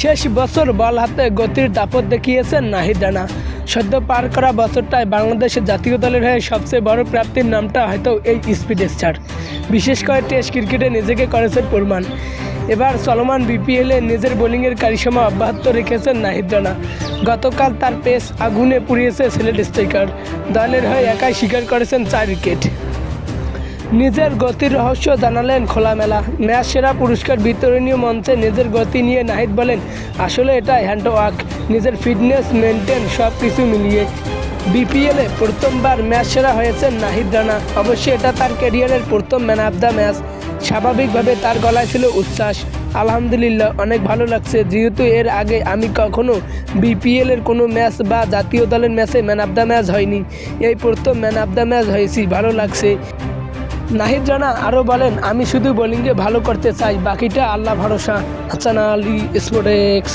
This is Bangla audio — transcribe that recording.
শেষ বছর বল হাতে গতির দাপট দেখিয়েছেন নাহিদ রানা। সদ্য পার করা বছরটায় বাংলাদেশের জাতীয় দলের হয়ে সবচেয়ে বড় প্রাপ্তির নামটা হয়তো এই স্পিড স্টার। বিশেষ করে টেস্ট ক্রিকেটে নিজেকে করেছেন প্রমাণ। এবার চলমান বিপিএলে নিজের বোলিংয়ের কারিশমা অব্যাহত রেখেছেন নাহিদ রানা। গতকাল তার পেস আগুনে পুড়িয়েছে সিলেট স্ট্রাইকার। দলের হয়ে একাই স্বীকার করেছেন চার উইকেট। নিজের গতির রহস্য জানালেন খোলামেলা। ম্যাচ সেরা পুরস্কার বিতরণীয় মঞ্চে নিজের গতি নিয়ে নাহিদ বলেন, আসলে এটা হ্যান্ড ওয়ার্ক নিজের ফিটনেস মেনটেন সব কিছু মিলিয়ে বিপিএলে প্রথমবার ম্যাচ সেরা হয়েছেন নাহিদ রানা। অবশ্যই এটা তার ক্যারিয়ারের প্রথম ম্যান অফ দ্য ম্যাচ। স্বাভাবিকভাবে তার গলায় ছিল উচ্ছ্বাস। আলহামদুলিল্লাহ, অনেক ভালো লাগছে। যেহেতু এর আগে আমি কখনো বিপিএলের কোনো ম্যাচ বা জাতীয় দলের ম্যাচে ম্যান অফ দ্য ম্যাচ হয়নি। এই প্রথম ম্যান অফ দ্য ম্যাচ হয়েছি। ভালো লাগছে। নাহিদ রানা আরও বলেন, আমি শুধু বোলিংয়ে ভালো করতে চাই, বাকিটা আল্লাহ ভরসা। হাসান আলী স্পোর্টেক্স